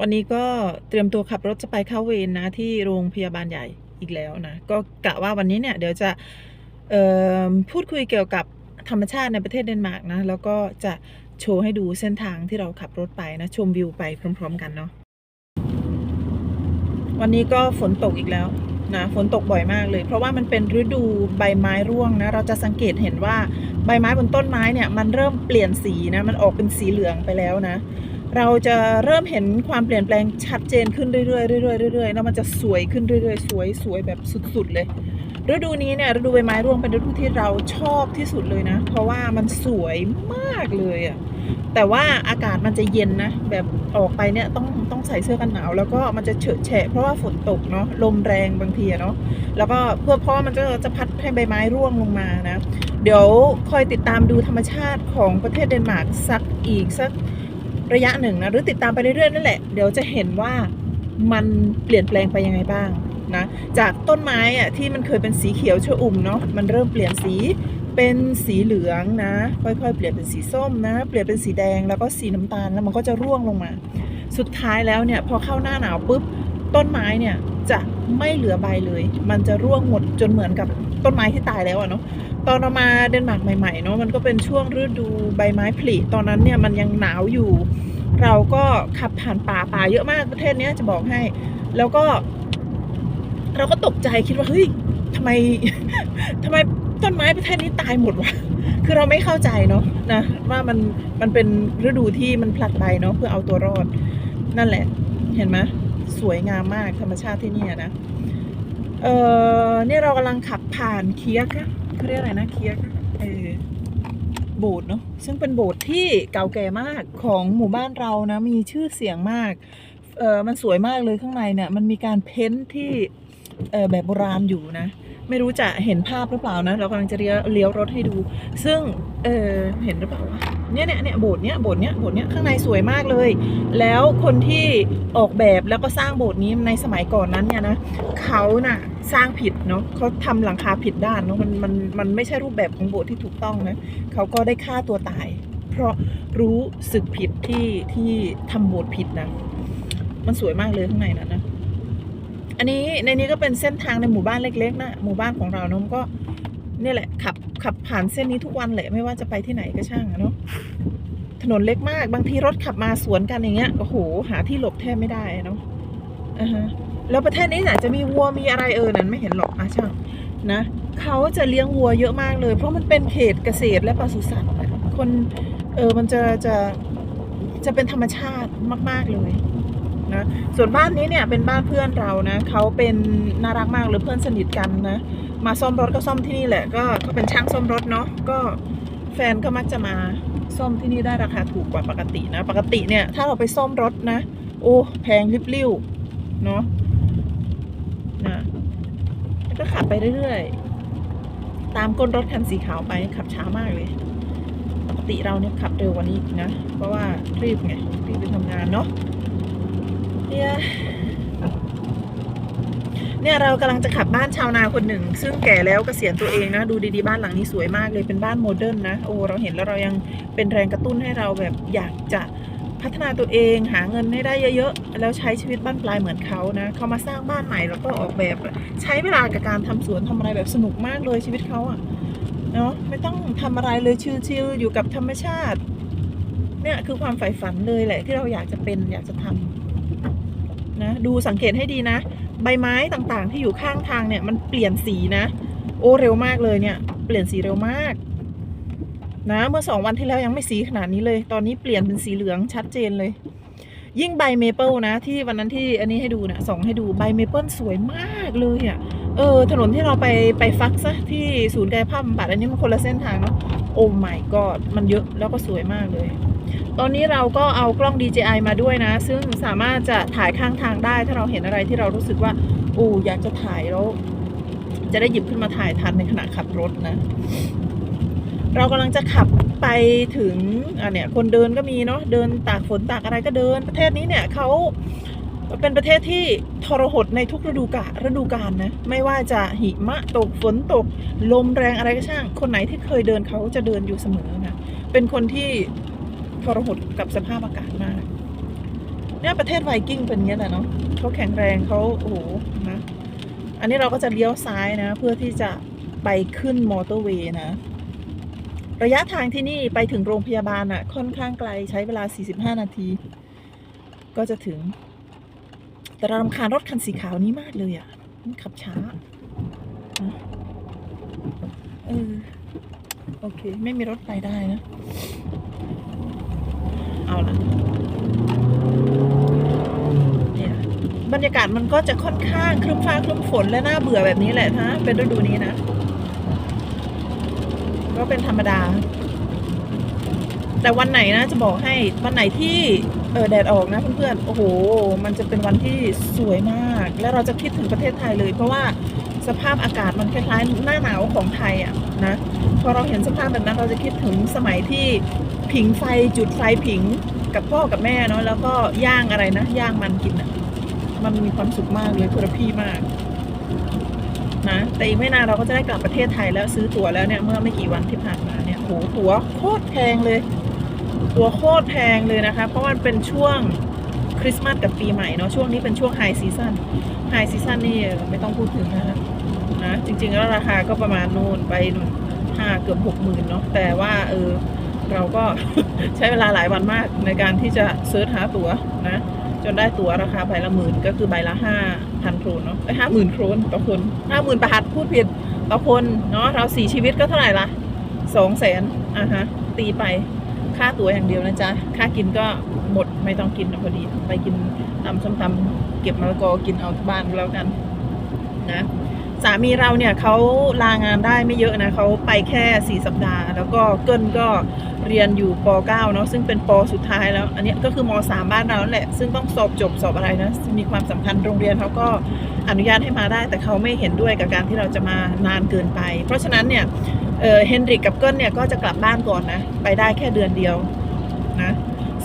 วันนี้ก็เตรียมตัวขับรถจะไปเข้าเวรนะที่โรงพยาบาลใหญ่อีกแล้วนะ ก็กะว่าวันนี้เนี่ยเดี๋ยวจะพูดคุยเกี่ยวกับธรรมชาติในประเทศเดนมาร์กนะ แล้วก็จะโชว์ให้ดูเส้นทางที่เราขับรถไปนะ ชมวิวไปพร้อม ๆ กันเนาะวันนี้ก็ฝนตกอีกแล้วนะฝนตกบ่อยมากเลย เพราะว่ามันเป็นฤดูใบไม้ร่วงนะเราจะสังเกตเห็นว่าใบไม้บนต้นไม้เนี่ยมันเริ่มเปลี่ยนสีนะมันออกเป็นสีเหลืองไปแล้วนะ เราจะเริ่มเห็นความเปลี่ยนแปลงชัดเจนขึ้นเรื่อยๆเรื่อยๆเรื่อยๆแล้วมันจะสวยขึ้นเรื่อยๆ สวยสวยแบบสุดๆเลยฤดูนี้เนี่ยฤดูใบไม้ร่วงเป็นฤดูที่เราชอบที่สุดเลยนะ เพราะว่ามันสวยมากเลยอะแต่ว่าอากาศมันจะเย็นนะ แบบออกไปเนี่ยต้องต้องใส่เสื้อกันหนาว แล้วก็มันจะเฉอะแฉะเพราะว่าฝนตกเนาะลมแรงบางทีเนาะแล้วก็เพื่อเพราะว่ามันก็จะพัดให้ใบไม้ร่วงลงมานะ เดี๋ยวคอยติดตามดูธรรมชาติของประเทศเดนมาร์กสักอีกสัก ระยะหนึ่งนะหรือติดตามไปเรื่อยๆนั่นแหละเดี๋ยวจะเห็นว่ามันเปลี่ยนแปลงไปยังไงบ้างนะจากต้นไม้อะที่มันเคยเป็นสีเขียวชอุ่มเนาะมันเริ่มเปลี่ยนสีเป็นสีเหลืองนะ ค่อยๆ เปลี่ยนเป็นสีส้มนะ เปลี่ยนเป็นสีแดงแล้วก็สีน้ำตาลแล้วมันก็จะร่วงลงมา สุดท้ายแล้วเนี่ยพอเข้าหน้าหนาวปุ๊บต้นไม้เนี่ยจะ ไม่เหลือใบเลย มันจะร่วงหมดจนเหมือนกับต้นไม้ที่ตายแล้วอะเนาะตอนเรามาเดนมาร์กใหม่ๆเนาะมันก็เป็นช่วงฤดูใบไม้ผลิตอนนั้นเนี่ยมันยังหนาวอยู่ เราก็ขับผ่านป่าป่าเยอะมากประเทศเนี้ยจะบอกให้ แล้วก็ เราก็ตกใจคิดว่าเฮ้ยทำไมทำไมต้นไม้ประเทศนี้ตายหมดวะคือเราไม่เข้าใจเนาะนะว่ามันมันเป็นฤดูที่มันผลัดใบเนาะเพื่อเอาตัวรอด นั่นแหละ เห็นไหม สวยงามมากธรรมชาติที่นี่นะ เออเนี่ยเรากำลังขับผ่านเคียกะเขาเรียกอะไรนะเคียกะเออโบสถ์เนาะซึ่งเป็นโบสถ์ที่เก่าแก่มากของหมู่บ้านเรานะ มีชื่อเสียงมากเออมันสวยมากเลยข้างในเนี่ย มันมีการเพ้นท์ที่เออแบบโบราณอยู่นะ ไม่รู้จะเห็นภาพหรือเปล่านะ เรากำลังจะเลี้ยวรถให้ดู ซึ่งเออเห็นหรือเปล่าวะเนี่ยเนี่ยเนี่ยโบสถ์เนี้ยโบสถ์เนี้ยโบสถ์เนี้ยข้างในสวยมากเลย แล้วคนที่ออกแบบแล้วก็สร้างโบสถ์นี้ในสมัยก่อนนั้นเนี่ยนะเขาน่ะสร้างผิดเนาะเขาทำหลังคาผิดด้านเนาะมันมันมันไม่ใช่รูปแบบของโบสถ์ที่ถูกต้องนะเขาก็ได้ฆ่าตัวตาย เพราะรู้สึกผิดที่ที่ทำโบสถ์ผิดนะมันสวยมากเลยข้างในนั้นนะ อันนี้ในนี้ก็เป็นเส้นทางในหมู่บ้านเล็กๆนะหมู่บ้านของเราเนาะมันก็นี่แหละขับขับผ่านเส้นนี้ทุกวันแหละไม่ว่าจะไปที่ไหนก็ช่างอะเนาะถนนเล็กมาก บางทีรถขับมาสวนกันอย่างเงี้ยโอ้โหหาที่หลบแทบไม่ได้เนาะอ่าฮะแล้วประเทศนี้น่ะจะมีวัวมีอะไรเออนั้นไม่เห็นหรอกอาช่างนะเขาจะเลี้ยงวัวเยอะมากเลย เพราะมันเป็นเขตเกษตรและปศุสัตว์คนเออมันจะจะจะเป็นธรรมชาติมาก ๆเลย นะส่วนบ้านนี้เนี่ยเป็นบ้านเพื่อนเรานะเขาเป็นน่ารักมากเลยเพื่อนสนิทกันนะมาซ่อมรถก็ซ่อมที่นี่แหละก็เขาเป็นช่างซ่อมรถเนาะก็แฟนก็มักจะมาซ่อมที่นี่ได้ราคาถูกกว่าปกตินะ ปกติเนี่ยถ้าเราไปซ่อมรถนะ โอ้แพงริบลิ่วเนาะนะแล้วก็ขับไปเรื่อยๆ ตามก้นรถคันสีขาวไปขับช้ามากเลย ปกติเราเนี่ยขับเร็วกว่านี้นะ เพราะว่ารีบไงรีบไปทำงานเนาะ เนี่ยเนี่ยเรากำลังจะขับบ้านชาวนาคนหนึ่ง ซึ่งแก่แล้วเกษียณตัวเองนะ ดูดีๆบ้านหลังนี้สวยมากเลยเป็นบ้านโมเดิร์นนะโอ้เราเห็นแล้วเรายังเป็นแรงกระตุ้นให้เราแบบอยากจะพัฒนาตัวเองหาเงินให้ได้เยอะๆ แล้วใช้ชีวิตบ้านปลายเหมือนเขานะเขามาสร้างบ้านใหม่แล้วก็ออกแบบใช้เวลากับการทำสวนทำอะไรแบบสนุกมากเลยชีวิตเขาอะเนาะไม่ต้องทำอะไรเลยชิลๆอยู่กับธรรมชาติเนี่ยคือความใฝ่ฝันเลยแหละที่เราอยากจะเป็นอยากจะทำ นะดูสังเกตให้ดีนะ ใบไม้ต่างๆ ที่อยู่ข้างทางเนี่ยมันเปลี่ยนสีนะ โอ้เร็วมากเลยเนี่ย เปลี่ยนสีเร็วมาก นะเมื่อสองวันที่แล้วยังไม่สีขนาดนี้เลย ตอนนี้เปลี่ยนเป็นสีเหลืองชัดเจนเลย ยิ่งใบเมเปิลนะ ที่วันนั้นที่อันนี้ให้ดูนะส่องให้ดูใบเมเปิลสวยมากเลยอะ่ะเออถนนที่เราไปไปฟักซะที่ศูนย์กายภาพบำบัดอันนี้มันคนละเส้นทางเนาะโอ้ my god มันเยอะแล้วก็สวยมากเลย ตอนนี้เราก็เอากล้อง DJI มาด้วยนะ ซึ่งสามารถจะถ่ายข้างทางได้ ถ้าเราเห็นอะไรที่เรารู้สึกว่าโอ้อยากจะถ่ายแล้ว จะได้หยิบขึ้นมาถ่ายทันในขณะขับรถนะ เรากำลังจะขับไปถึงอะเนี่ยคนเดินก็มีเนาะเดินตากฝนตากอะไรก็เดิน ประเทศนี้เนี่ยเขาเป็นประเทศที่ทรหดในทุกฤดูกาลฤดูกาลนะ ไม่ว่าจะหิมะตกฝนตก ลมแรงอะไรก็ช่าง คนไหนที่เคยเดินเขาจะเดินอยู่เสมอนะ เป็นคนที่ ทรหดกับสภาพอากาศมากเนี่ยประเทศไวกิ้งเป็นอย่างนี้ยแหละเนาะเขาแข็งแรงเขาโอ้โหนะอันนี้เราก็จะเลี้ยวซ้ายนะ เพื่อที่จะไปขึ้นมอเตอร์เวย์นะ ระยะทางที่นี่ไปถึงโรงพยาบาลอะค่อนข้างไกลใช้เวลา 45 นาที ก็จะถึง แต่เรารำคาญรถคันสีขาวนี้มากเลยอะมันขับช้าเออโอเค ไม่มีรถไปได้นะ เอาละเนี่ยบรรยากาศมันก็จะค่อนข้างครึ้มฟ้าครึ้มฝนและน่าเบื่อแบบนี้แหละนะเป็นฤดูนี้นะ ก็เป็นธรรมดา แต่วันไหนนะจะบอกให้วันไหนที่เออแดดออกนะเพื่อนๆ โอ้โห มันจะเป็นวันที่สวยมาก และเราจะคิดถึงประเทศไทยเลย เพราะว่าสภาพอากาศมันคล้ายๆหน้าหนาวของไทยอะนะ พอเราเห็นสภาพแบบนั้นเราจะคิดถึงสมัยที่ ผิงไฟจุดไฟผิงกับพ่อกับแม่เนาะแล้วก็ย่างอะไรนะ ย่างมันกินอะ มันมีความสุขมากเลยคุณพี่มาก นะแต่อีกไม่นานเราก็จะได้กลับประเทศไทยแล้วซื้อตั๋วแล้วเนี่ยเมื่อไม่กี่วันที่ผ่านมาเนี่ยโหตั๋วโคตรแพงเลย ตั๋วโคตรแพงเลยนะคะ เพราะว่ามันเป็นช่วงคริสต์มาสกับปีใหม่เนาะช่วงนี้เป็นช่วงไฮซีซันไฮซีซันนี่ไม่ต้องพูดถึงนะคะนะจริงๆแล้วราคาก็ประมาณนู่นไปนู่นห้าเกือบหกหมื่นเนาะแต่ว่าเออ เราก็ใช้เวลาหลายวันมากในการที่จะเซิร์ชหาตั๋วนะ จนได้ตั๋วราคาใบละหมื่นก็คือใบละห้าพันโครนเนาะไอ้ห้าหมื่นโครนต่อคนห้าหมื่นบาทพูดผิดต่อคนเนาะเราสี่ชีวิตก็เท่าไหร่ละสองแสนอะฮะ ตีไปค่าตั๋วอย่างเดียวนะจ๊ะ ค่ากินก็หมดไม่ต้องกินพอดี ไปกินตำส้มตำเก็บมะละกอกินเอาบ้านแล้วกันนะสามีเราเนี่ยเขาลางานได้ไม่เยอะนะเขาไปแค่สี่สัปดาห์ แล้วก็เกินก็ เรียนอยู่ป .9 เนาะซึ่งเป็นปสุดท้ายแล้ว อันนี้ก็คือม .3 บ้านเราแหละ ซึ่งต้องสอบจบสอบอะไรนะมีความสำคัญโรงเรียนเขาก็อนุญาตให้มาได้ แต่เขาไม่เห็นด้วยกับการที่เราจะมานานเกินไป เพราะฉะนั้นเนี่ยเฮนริกกับเกิลเนี่ยก็จะกลับบ้านก่อนนะ ไปได้แค่เดือนเดียวนะ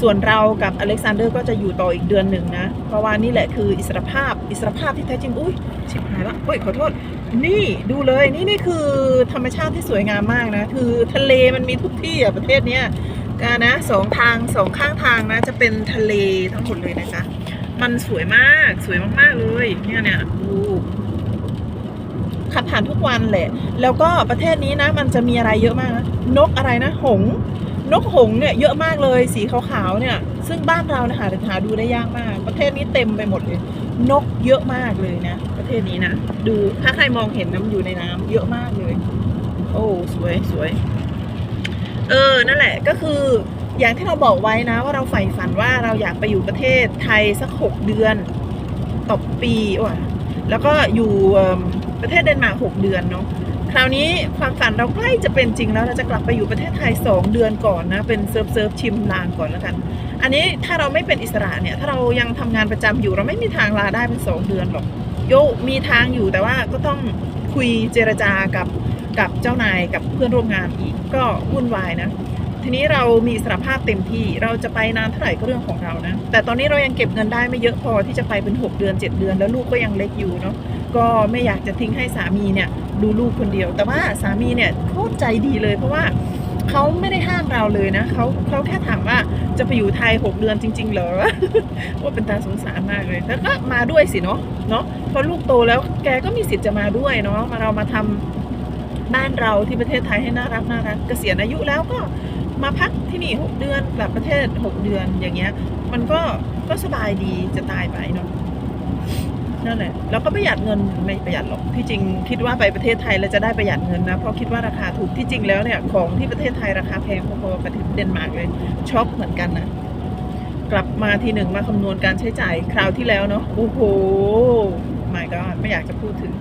ส่วนเรากับอเล็กซานเดอร์ก็จะอยู่ต่ออีกเดือนหนึ่งนะ เพราะว่านี่แหละคืออิสรภาพ อิสรภาพที่แท้จริง อุ้ยชิบหายละเฮ้ยขอโทษ นี่ดูเลย นี่นี่คือธรรมชาติที่สวยงามมากนะ คือทะเลมันมีทุกที่อะประเทศเนี้ยนะสองทางสองข้างทางนะ จะเป็นทะเลทั้งหมดเลยนะคะมันสวยมาก สวยมากๆเลย เนี่ยเนี่ยดูขับผ่านทุกวันแหละ แล้วก็ประเทศนี้นะ มันจะมีอะไรเยอะมากนะ นกอะไรนะ หง นกหงส์เนี่ยเยอะมากเลยสีขาวๆเนี่ย ซึ่งบ้านเราเนะหาหาดูได้ยากมาก ประเทศนี้เต็มไปหมดเลย นกเยอะมากเลยนะ ประเทศนี้นะดูถ้าใครมองเห็นน้ำอยู่ในน้ำเยอะมากเลย โอ้สวยสวยเออนั่นแหละก็คืออย่างที่เราบอกไว้นะ ว่าเราใฝ่ฝันว่าเราอยากไปอยู่ประเทศไทยสักหกเดือนต่อปีว่ะแล้วก็อยู่ประเทศเดนมาร์กหกเดือนเนาะ คราวนี้ความฝันเราใกล้จะเป็นจริงแล้วเราจะกลับไปอยู่ประเทศไทยสองเดือนก่อนนะเป็นเซิร์ฟเซิร์ฟชิมลางก่อนแล้วกัน อันนี้ถ้าเราไม่เป็นอิสระเนี่ยถ้าเรายังทำงานประจำอยู่เราไม่มีทางลาได้เป็นสองเดือนหรอกโยมีทางอยู่แต่ว่าก็ต้องคุยเจรจากับกับเจ้านายกับเพื่อนร่วมงานอีกก็วุ่นวายนะทีนี้เรามีสรภาพเต็มที่เราจะไปนานเท่าไหร่ก็เรื่องของเรานะ แต่ตอนนี้เรายังเก็บเงินได้ไม่เยอะพอที่จะไปเป็น 6 เดือน 7 เดือน แล้วลูกก็ยังเล็กอยู่เนาะ ก็ไม่อยากจะทิ้งให้สามีเนี่ยดูลูกคนเดียว แต่ว่าสามีเนี่ยโคตรใจดีเลย เพราะว่าเขาไม่ได้ห้ามเราเลยนะเขาเขาแค่ถามว่าจะไปอยู่ไทย 6 เดือนจริง ๆ เหรอว่าเป็นตาสงสารมากเลยแล้วก็มาด้วยสิเนาะเนาะพอลูกโตแล้วแกก็มีสิทธิ์จะมาด้วยเนาะมาเรามาทำบ้านเราที่ประเทศไทยให้น่ารักน่ารักเกษียณอายุแล้วก็มาพักที่นี่หกเดือนกลับประเทศหกเดือนอย่างเงี้ย มันก็ก็สบายดีจะตายไปเนาะ นั่นแหละแล้วก็ประหยัดเงินไม่ประหยัดหรอกที่จริงคิดว่าไปประเทศไทยแล้วจะได้ประหยัดเงินนะเพราะคิดว่าราคาถูกที่จริงแล้วเนี่ยของที่ประเทศไทยราคาแพงพอๆกับประเทศเดนมาร์กเลยช็อปเหมือนกันนะกลับมาทีหนึ่งมาคำนวณการใช้จ่ายคราวที่แล้วเนาะโอ้โหไม่ก็ไม่อยากจะพูดถึง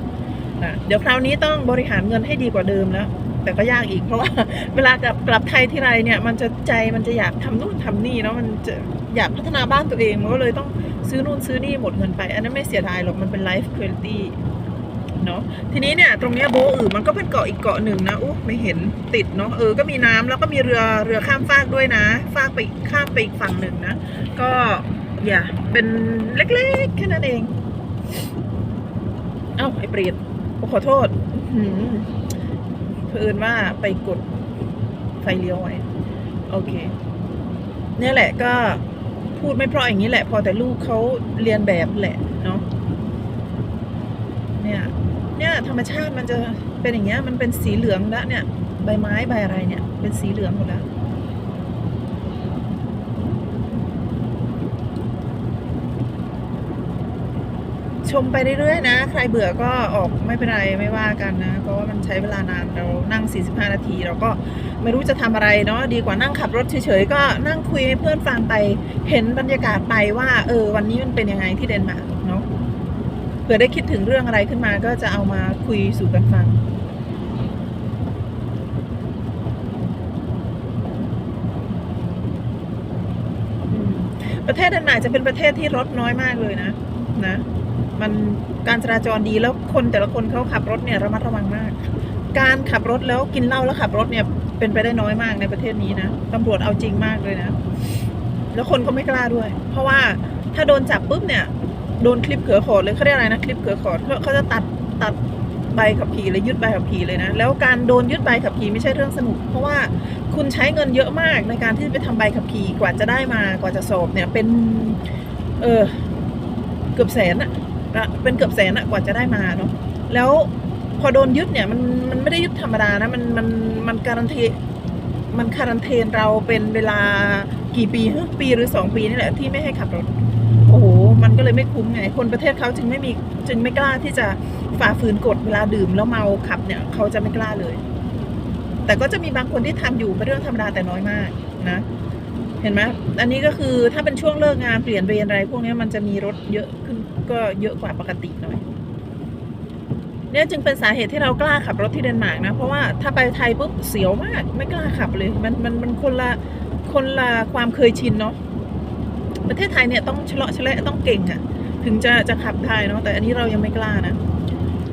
นะเดี๋ยวคราวนี้ต้องบริหารเงินให้ดีกว่าเดิมแล้ว แต่ก็ยากอีกเพราะว่าเวลากลับกลับไทยที่ไรเนี่ยมันจะใจมันจะอยากทำนู่นทำนี่เนาะมันจะอยากพัฒนาบ้านตัวเองมันก็เลยต้องซื้อนู่นซื้อนี่หมดเงินไป อันนั้นไม่เสียดายหรอกมันเป็นไลฟ์คุณภาพเนาะทีนี้เนี่ยตรงเนี้ยโบอื่นมันก็เป็นเกาะอีกเกาะหนึ่งนะอู้ไม่เห็นติดเนาะเออก็มีน้ำแล้วก็มีเรือเรือข้ามฟากด้วยนะ ฟากไปข้ามไปอีกฝั่งหนึ่งนะ ก็อย่าเป็นเล็กๆแค่นั้นเอง เอ้าไอ้เปรตโอ้ขอโทษอื เพื่อนว่าไปกดไฟเลี้ยวไว้โอเคเนี่ยแหละก็พูดไม่เพราะอย่างนี้แหละ พอแต่ลูกเขาเรียนแบบแหละเนาะเนี่ยเนี่ยธรรมชาติมันจะเป็นอย่างเงี้ยมันเป็นสีเหลืองแล้วเนี่ย ใบไม้ใบอะไรเนี่ย เป็นสีเหลืองหมดแล้ว ชมไปเรื่อยๆนะ ใครเบื่อก็ออกไม่เป็นไรไม่ว่ากันนะ เพราะว่ามันใช้เวลานานเรานั่ง 45 นาที เราก็ไม่รู้จะทำอะไรเนาะดีกว่านั่งขับรถเฉยๆก็นั่งคุยให้เพื่อนฟังไปเห็นบรรยากาศไปว่าเออวันนี้มันเป็นยังไงที่เดนมาร์กเนาะเผื่อได้คิดถึงเรื่องอะไรขึ้นมาก็จะเอามาคุยสู่กันฟังประเทศเดนมาร์กจะเป็นประเทศที่รถน้อยมากเลยนะนะ มันการจราจรดีแล้วคนแต่ละคนเขาขับรถเนี่ยระมัดระวังมาก การขับรถแล้วกินเหล้าแล้วขับรถเนี่ยเป็นไปได้น้อยมากในประเทศนี้นะตำรวจเอาจริงมากเลยนะ แล้วคนก็ไม่กล้าด้วย เพราะว่าถ้าโดนจับปุ๊บเนี่ย โดนคลิปเขือขอดเลยเขาเรียกอะไรนะคลิปเขือขอดเขาจะตัดตัดใบขับขี่เลยยึดใบขับขี่เลยนะ แล้วการโดนยึดใบขับขี่ไม่ใช่เรื่องสนุก เพราะว่าคุณใช้เงินเยอะมากในการที่ไปทำใบขับขี่กว่าจะได้มากว่าจะสอบเนี่ยเป็น เออเกือบแสนอะ เป็นเกือบแสนอะกว่าจะได้มาเนาะแล้วพอโดนยึดเนี่ยมันมันไม่ได้ยึดธรรมดานะมันมันมันการันตีมันการันเทนเราเป็นเวลากี่ปีฮึปีหรือสองปีนี่แหละที่ไม่ให้ขับรถ โอ้โห มันก็เลยไม่คุ้มไง คนประเทศเขาจึงไม่มีจึงไม่กล้าที่จะฝ่าฝืนกฎเวลาดื่มแล้วเมาขับเนี่ยเขาจะไม่กล้าเลย แต่ก็จะมีบางคนที่ทำอยู่เป็นเรื่องธรรมดาแต่น้อยมากนะ เห็นไหมอันนี้ก็คือถ้าเป็นช่วงเลิกงานเปลี่ยนเวรอะไรพวกนี้มันจะมีรถเยอะขึ้น ก็เยอะกว่าปกติหน่อย เนี่ยจึงเป็นสาเหตุที่เรากล้าขับรถที่เดนมาร์กนะ เพราะว่าถ้าไปไทยปุ๊บเสียวมาก ไม่กล้าขับเลย มันมันมันคนละคนละความเคยชินเนาะประเทศไทยเนี่ยต้องชะเลาะชะเละต้องเก่งอะ่ะ ถึงจะจะขับได้เนาะแต่อันนี้เรายังไม่กล้านะ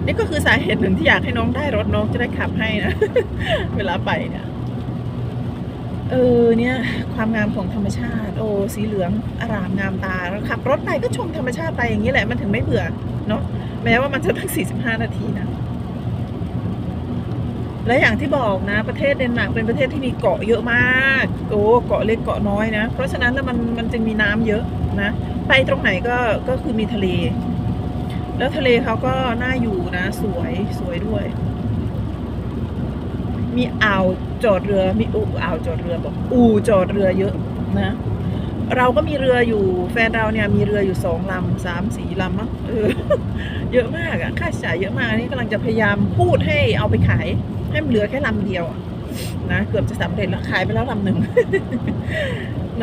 นี่ก็คือสาเหตุหนึ่งที่อยากให้น้องได้รถน้องจะได้ขับให้นะ เวลาไปเนี่ย เออเนี่ยความงามของธรรมชาติ โอ้สีเหลืองอารามงามตาแล้วขับรถไปก็ชมธรรมชาติไปอย่างนี้แหละมันถึงไม่เบื่อเนาะแม้ว่ามันจะตั้ง 45 นาทีนะและอย่างที่บอกนะ ประเทศเดนมาร์กเป็นประเทศที่มีเกาะเยอะมากโอ้เกาะเล็กเกาะน้อยนะ เพราะฉะนั้นแล้วมันมันจึงมีน้ำเยอะนะ ไปตรงไหนก็ก็คือมีทะเล แล้วทะเลเขาก็น่าอยู่นะ สวยสวยด้วย มีอ่าวจอดเรือมีอู่อ่าวจอดเรือบอกอู่จอดเรือเยอะนะ เราก็มีเรืออยู่แฟนเราเนี่ยมีเรืออยู่สองลำสามสี่ลำมั้งเออเยอะมากอะค่าใช้จ่ายเยอะมากอันนี่กำลังจะพยายามพูดให้เอาไปขายให้มันเหลือแค่ลำเดียวนะเกือบจะสำเร็จแล้วขายไปแล้วลำหนึ่ง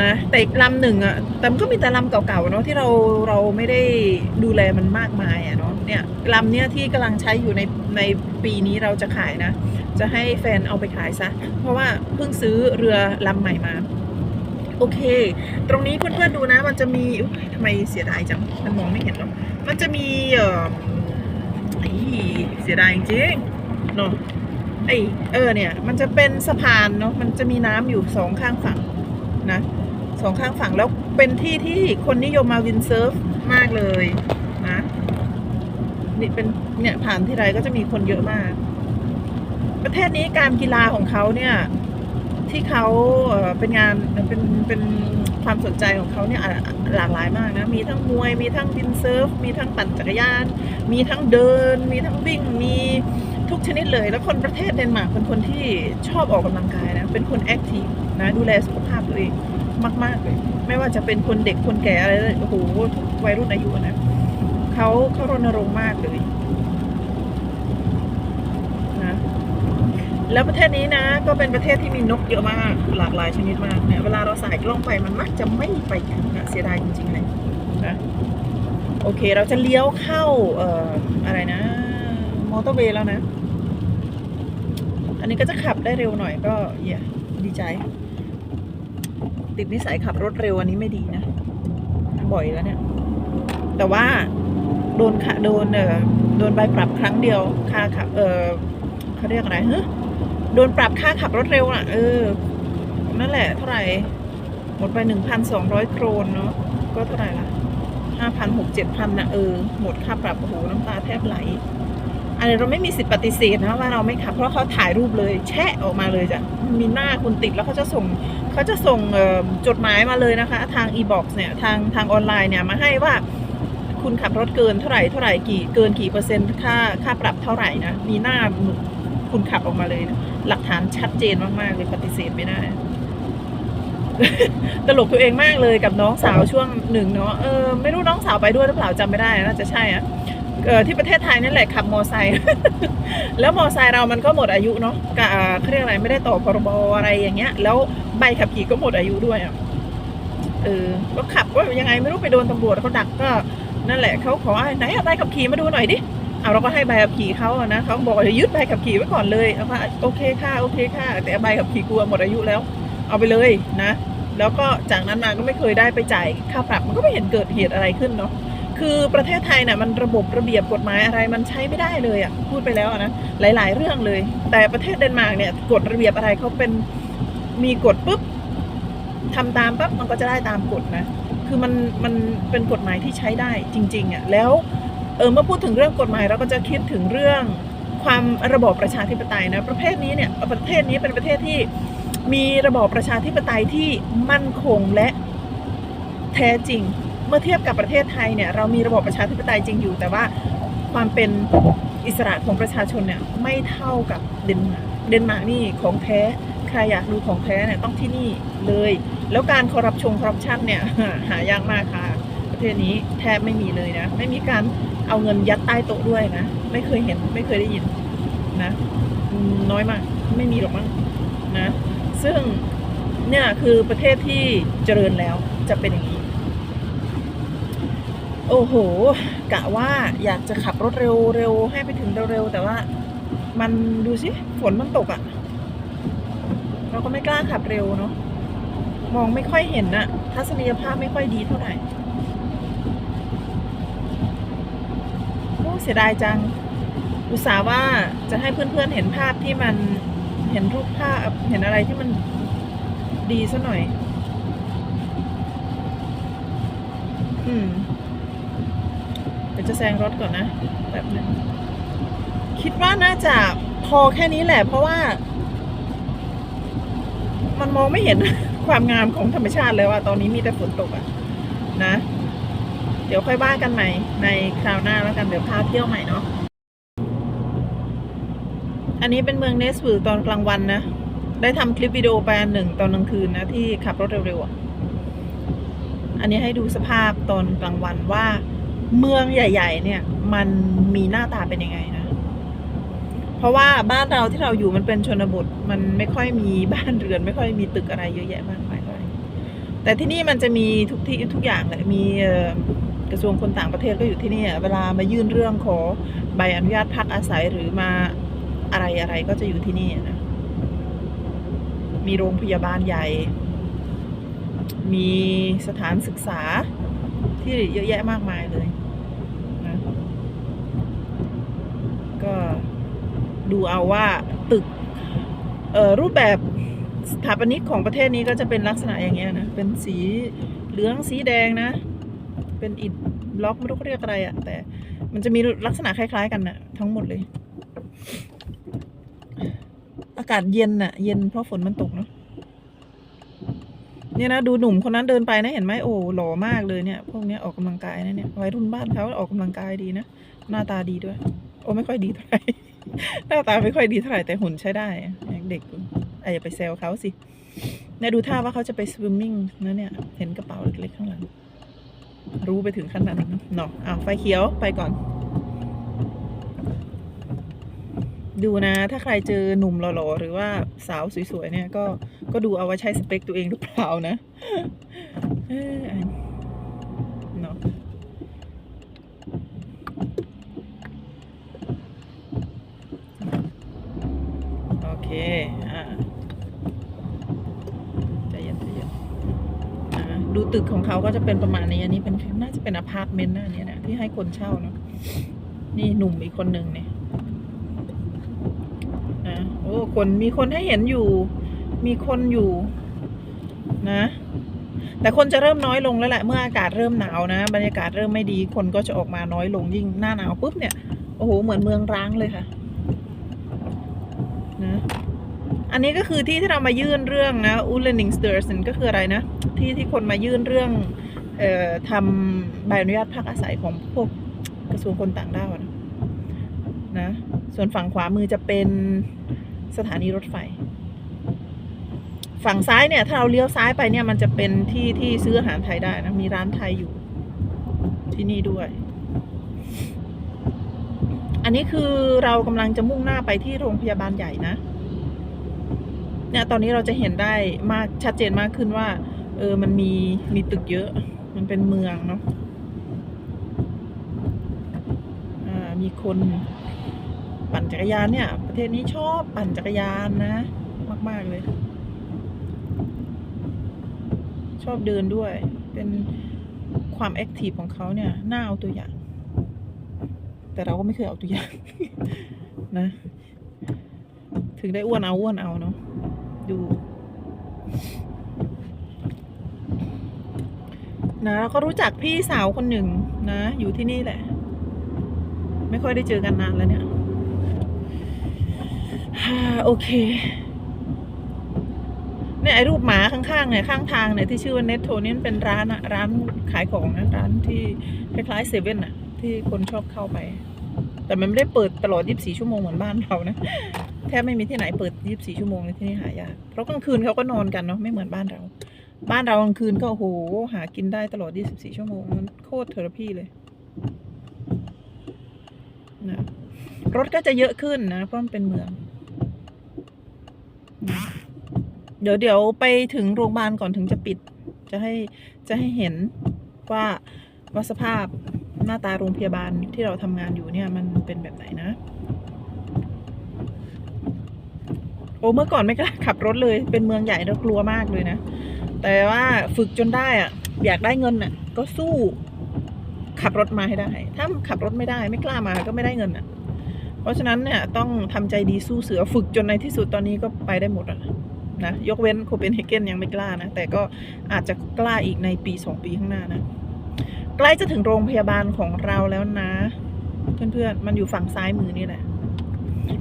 นะแต่อีกลำหนึ่งอะแต่มันก็มีแต่ลำเก่าๆเนาะที่เราเราไม่ได้ดูแลมันมากมายอะเนาะ เนี่ยลำเนี้ยที่กำลังใช้อยู่ในในปีนี้เราจะขายนะ จะให้แฟนเอาไปขายซะ เพราะว่าเพิ่งซื้อเรือลำใหม่มา โอเค ตรงนี้เพื่อนๆดูนะ มันจะมีทำไมเสียดายจัง มันมองไม่เห็นหรอกมันจะมีเอออีเสียดายจริงเนาะไอเออเนี่ย มันจะเป็นสะพานเนาะมันจะมีน้ำอยู่สองข้างฝั่งนะสองข้างฝั่งแล้วเป็นที่ที่คนนิยมมาวินเซิร์ฟมากเลย นี่เป็นเนี่ยผ่านที่ไรก็จะมีคนเยอะมาก ประเทศนี้การกีฬาของเขาเนี่ย ที่เขาเป็นงานเป็นเป็นความสนใจของเขาเนี่ยหลากหลายมากนะ มีทั้งมวย มีทั้งวินเซิร์ฟ มีทั้งปั่นจักรยาน มีทั้งเดิน มีทั้งวิ่ง มีทุกชนิดเลย แล้วคนประเทศเดนมาร์กเป็นคนที่ชอบออกกำลังกายนะ เป็นคนแอคทีฟนะ ดูแลสุขภาพตัวเองมาก ๆ เลย ไม่ว่าจะเป็นคนเด็กคนแก่อะไรเลยโอ้โห ทุกวัยรุ่นอายุนะ เขาเขารณรงค์มากเลยนะแล้วประเทศนี้นะ ก็เป็นประเทศที่มีนกเยอะมาก หลากหลายชนิดมากเนี่ยเวลาเราสายกล้องไปมันมักจะไม่ไปถึงนะเสียดายจริงๆเลยนะโอเค เราจะเลี้ยวเข้าเอ่ออะไรนะ มอเตอร์เวย์แล้วนะ อันนี้ก็จะขับได้เร็วหน่อยก็เย่ดีใจ ติดนิสัยขับรถเร็วอันนี้ไม่ดีนะ บ่อยแล้วเนี่ย แต่ว่า โดนค่ะโดนเออโดนใบปรับครั้งเดียวค่าขับเออเขาเรียกอะไรเฮ้โดนปรับค่าขับรถเร็วน่ะ เออ นั่นแหละเท่าไหร่ หมดไปหนึ่งพันสองร้อยโครนเนาะก็เท่าไหร่ละห้าพันหกเจ็ดพันนะเออ หมดค่าปรับโอ้โหน้ำตาแทบไหล อันนี้เราไม่มีสิทธิ์ปฏิเสธนะว่าเราไม่ขับ เพราะเขาถ่ายรูปเลย แชะออกมาเลยจ้ะมีหน้าคุณติดแล้วเขาจะส่งเขาจะส่งจดหมายมาเลยนะคะ ทาง e-box เนี่ยทางทางออนไลน์เนี่ยมาให้ว่า คุณขับรถเกินเท่าไหร่เท่าไหร่กี่เกินกี่เปอร์เซ็นต์ค่าค่าปรับเท่าไหร่นะ มีหน้าคุณขับออกมาเลยนะหลักฐานชัดเจนมากๆเลยปฏิเสธไม่ได้ตลกตัวเองมากเลยกับน้องสาวช่วงหนึ่งเนาะเออไม่รู้น้องสาวไปด้วยหรือเปล่าจำไม่ได้น่าจะใช่อะเออที่ประเทศไทยนั่นแหละขับมอไซค์แล้วมอไซค์เรามันก็หมดอายุเนาะกะเขาเรียกอะไรไม่ได้ต่อพรบอะไรอย่างเงี้ย แล้วใบขับขี่ก็หมดอายุด้วยอะเออก็ขับก็ยังไงไม่รู้ไปโดนตำรวจเขาดักก็ นั่นแหละเขาขอไหนเอาใบขับขี่มาดูหน่อยดิเอาเราก็ให้ใบขับขี่เขาอะนะเขาบอกว่าจะยึดใบขับขี่ไว้ก่อนเลยแล้วก็โอเคค่ะโอเคค่ะ แต่ใบขับขี่กลัวหมดอายุแล้ว เอาไปเลยนะ แล้วก็จากนั้นมาก็ไม่เคยได้ไปจ่ายค่าปรับมันก็ไม่เห็นเกิดเหตุอะไรขึ้นเนาะคือประเทศไทยเนี่ยมันระบบระเบียบกฎหมายอะไรมันใช้ไม่ได้เลยอะ่ะพูดไปแล้วนะหลาย ๆ เรื่องเลย แต่ประเทศเดนมาร์กเนี่ยกฎระเบียบอะไรเขาเป็นมีกฎปุ๊บทำตามปั๊บมันก็จะได้ตามกฎนะ คือมันมันเป็นกฎหมายที่ใช้ได้จริงๆอะ่ะแล้วเออเมื่อพูดถึงเรื่องกฎหมายเราก็จะคิดถึงเรื่องความระบอบประชาธิปไตยนะประเภทนี้เนี่ยประเทศนี้เป็นประเทศที่มีระบอบประชาธิปไตยที่มั่นคงและแท้จริง เมื่อเทียบกับประเทศไทยเนี่ยเรามีระบอบประชาธิปไตยจริงอยู่ แต่ว่าความเป็นอิสระของประชาชนเนี่ยไม่เท่ากับเดนมาร์กเดนมาร์กนี่ของแท้ รอยากดูของแท้เนี่ยต้องที่นี่เลย แล้วการคอร์รัปชงคอร์รัปชันเนี่ยหายากมากค่ะ ประเทศนี้แทบไม่มีเลยนะ ไม่มีการเอาเงินยัดใต้โต๊ะด้วยนะ ไม่เคยเห็นไม่เคยได้ยินนะ น้อยมากไม่มีหรอกมั้งนะ ซึ่งเนี่ยคือประเทศที่เจริญแล้วจะเป็นอย่างนี้ โอ้โห กะว่าอยากจะขับรถเร็วเร็วให้ไปถึงเร็วๆแต่ว่ามันดูสิฝนมันตกอะ่ะ เราก็ไม่กล้าขับเร็วเนาะมองไม่ค่อยเห็นน่ะทัศนียภาพไม่ค่อยดีเท่าไหร่โอ้เสียดายจัง อุตส่าห์ว่าจะให้เพื่อนๆเห็นภาพที่มันเห็นรูปภาพเห็นอะไรที่มันดีซะหน่อย อืมเดี๋ยวจะแซงรถก่อนนะแบบนึงคิดว่าน่าจะพอแค่นี้แหละเพราะว่า มันมองไม่เห็นความงามของธรรมชาติเลยว่าตอนนี้มีแต่ฝนตกอะนะ เดี๋ยวค่อยบ้ากันใหม่ ในคราวหน้าแล้วกันเดี๋ยวพาเที่ยวใหม่เนาะอันนี้เป็นเมืองเนสวิลตอนกลางวันนะ ได้ทำคลิปวิดีโอไปอันหนึ่งตอนกลางคืนนะ ที่ขับรถเร็วๆอะอันนี้ให้ดูสภาพตอนกลางวันว่า เมืองใหญ่ ๆ เนี่ย มันมีหน้าตาเป็นยังไงนะ ราะว่าบ้านเราที่เราอยู่มันเป็นชนบท มันไม่ค่อยมีบ้านเรือน ไม่ค่อยมีตึกอะไรเยอะแยะมากมายเท่าไหร่แต่ที่นี่มันจะมีทุกที่ทุกอย่างเลยมีกระทรวงคนต่างประเทศก็อยู่ที่นี่เวลามายื่นเรื่องขอใบอนุญาตพักอาศัยหรือมาอะไรอะไรก็จะอยู่ที่นี่นะ มีโรงพยาบาลใหญ่ มีสถานศึกษาที่เยอะแยะมากมายเลยนะก็ ดูเอาว่าตึกรูปแบบสถาปนิกของประเทศนี้ก็จะเป็นลักษณะอย่างเงี้ยนะ เป็นสีเหลืองสีแดงนะ เป็นอิฐบล็อกไม่รู้เขาเรียกอะไรอะแต่มันจะมีลักษณะคล้าย ๆ กันนะทั้งหมดเลย อากาศเย็นน่ะ เย็นเพราะฝนมันตกเนาะเนี่ยนะดูหนุ่มคนนั้นเดินไปนะเห็นไหมโอ้หล่อมากเลยเนี่ย พวกเนี้ยออกกำลังกายนะเนี่ยวัยรุ่นบ้านเขาออกกำลังกายดีนะหน้าตาดีด้วย โอ้ไม่ค่อยดีเท่าไหร่ หน้าตาไม่ค่อยดีเท่าไหร่แต่หุ่นใช้ได้ยังเด็กอยู่อะอย่าไปแซวเขาสิเนี่ยดูท่าว่าเขาจะไปสวิมมิ่งนะเนี่ย เห็นกระเป๋าเล็กๆข้างหลัง รู้ไปถึงขั้นนั้นเนาะอ้าวไฟเขียวไปก่อน ดูนะ ถ้าใครเจอหนุ่มหล่อๆ หรือว่าสาวสวยๆ เนี่ย ก็ก็ดูเอาว่าใช่สเปคตัวเองหรือเปล่านะเอ้ยเนาะโอเค อ่าใจเย็นใจเย็นอ่าดู ตึกของเขาก็จะเป็นประมาณนี้อันนี้เป็นน่าจะเป็นอพาร์ตเมนต์นะอันเนี้ยนะที่ให้คนเช่าเนาะนี่หนุ่มอีกคนหนึ่งเนี่ยนะโอ้คนมีคนให้เห็นอยู่ มีคนอยู่นะ แต่คนจะเริ่มน้อยลงแล้วแหละเมื่ออากาศเริ่มหนาวนะ บรรยากาศเริ่มไม่ดีคนก็จะออกมาน้อยลงยิ่งหน้าหนาวปุ๊บเนี่ยโอ้โหเหมือนเมืองร้างเลยค่ะ อันนี้ก็คือที่ที่เรามายื่นเรื่องนะอูเลนิงสเตอร์สันก็คืออะไรนะ ที่ที่คนมายื่นเรื่องเอ่อทำใบอนุญาตพักอาศัยของพวกกระทรวงคนต่างด้าวนะนะ ส่วนฝั่งขวามือจะเป็นสถานีรถไฟ ฝั่งซ้ายเนี่ย ถ้าเราเลี้ยวซ้ายไปเนี่ยมันจะเป็นที่ที่ซื้ออาหารไทยได้นะ มีร้านไทยอยู่ ที่นี่ด้วย อันนี้คือเรากำลังจะมุ่งหน้าไปที่โรงพยาบาลใหญ่นะ เนี่ยตอนนี้เราจะเห็นได้มากชัดเจนมากขึ้นว่า เออมันมีมีตึกเยอะ มันเป็นเมืองเนาะมีคนปั่นจักรยานเนี่ย ประเทศนี้ชอบปั่นจักรยานนะ มาก ๆ เลย ชอบเดินด้วย เป็นความแอคทีฟของเขาเนี่ยน่าเอาตัวอย่าง แต่เราก็ไม่เคยเอาตัวอย่างนะ ถึงได้อ้วนเอาอ้วนเอาเนาะ ดูนะเราก็รู้จักพี่สาวคนหนึ่งนะ อยู่ที่นี่แหละ ไม่ค่อยได้เจอกันนานแล้วเนี่ยฮ่าโอเคเนี่ยไอ้รูปหมาข้างๆเนี่ยข้างทางเนี่ยที่ชื่อว่าเนทโทนี่มันเป็นร้านอะร้านขายของนะร้านที่คล้ายๆเซเว่นอะที่คนชอบเข้าไป แต่มันไม่ได้เปิดตลอด 24 ชั่วโมงเหมือนบ้านเรานะ แทบไม่มีที่ไหนเปิด 24 ชั่วโมงเลยที่นี่หายาก เพราะกลางคืนเขาก็นอนกันเนาะ ไม่เหมือนบ้านเรา บ้านเรากลางคืนก็โอ้โห หากินได้ตลอด 24 ชั่วโมง มันโคตรเทอราพีเลยนะรถก็จะเยอะขึ้นนะ เพราะมันเป็นเมือง เดี๋ยวเดี๋ยวไปถึงโรงพยาบาลก่อนถึงจะปิด จะให้จะให้เห็นว่าว่าสภาพ หน้าตาโรงพยาบาลที่เราทำงานอยู่เนี่ยมันเป็นแบบไหนนะ โอ้เมื่อก่อนไม่กล้าขับรถเลย เป็นเมืองใหญ่แล้วกลัวมากเลยนะ แต่ว่าฝึกจนได้อะอยากได้เงินอะ ก็สู้ขับรถมาให้ได้ ถ้าขับรถไม่ได้ไม่กล้ามาก็ไม่ได้เงินอะ เพราะฉะนั้นเนี่ยต้องทำใจดีสู้เสือฝึกจนในที่สุดตอนนี้ก็ไปได้หมดอะนะยกเว้นโคเปนเฮเกนยังไม่กล้านะ แต่ก็อาจจะกล้าอีกในปีสองปีข้างหน้านะ ใกล้จะถึงโรงพยาบาลของเราแล้วนะ เพื่อนๆ มันอยู่ฝั่งซ้ายมือนี่แหละ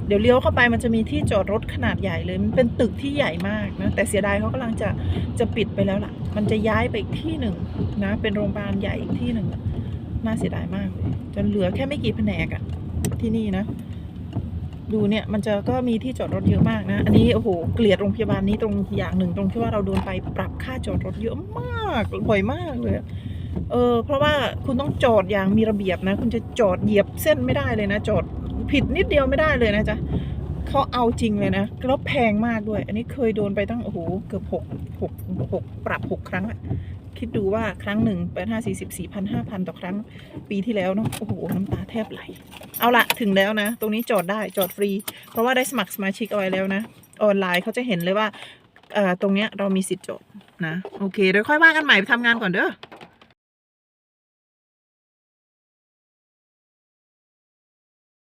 เดี๋ยวเลี้ยวเข้าไปมันจะมีที่จอดรถขนาดใหญ่เลย มันเป็นตึกที่ใหญ่มากนะ แต่เสียดายเขากำลังจะจะปิดไปแล้วล่ะ มันจะย้ายไปอีกที่หนึ่งนะ เป็นโรงพยาบาลใหญ่อีกที่หนึ่งน่าเสียดายมาก จนเหลือแค่ไม่กี่แผนกอะที่นี่นะ ดูเนี่ยมันจะก็มีที่จอดรถเยอะมากนะ อันนี้โอ้โหเกลียดโรงพยาบาลนี้ตรงอย่างหนึ่งตรงที่ว่าเราโดนไปปรับค่าจอดรถเยอะมากบ่อยมากเลย เออเพราะว่าคุณต้องจอดอย่างมีระเบียบนะ คุณจะจอดเหยียบเส้นไม่ได้เลยนะ จอดผิดนิดเดียวไม่ได้เลยนะจ๊ะเขาเอาจริงเลยนะแล้วแพงมากด้วย อันนี้เคยโดนไปตั้งโอ้โหเกือบหกหกหกปรับหกครั้งอะคิดดูว่าครั้งหนึ่งแปดห้าสี่สิบสี่พันห้าพันต่อครั้งปีที่แล้วเนาะโอ้โหน้ำตาแทบไหล เอาละถึงแล้วนะ ตรงนี้จอดได้จอดฟรี เพราะว่าได้สมัครสมาชิกเอาไว้แล้วนะ ออนไลน์เขาจะเห็นเลยว่าเอ่อตรงเนี้ยเรามีสิทธิ์จอดนะ โอเคเดี๋ยวค่อยว่ากันใหม่ไปทำงานก่อนเด้อ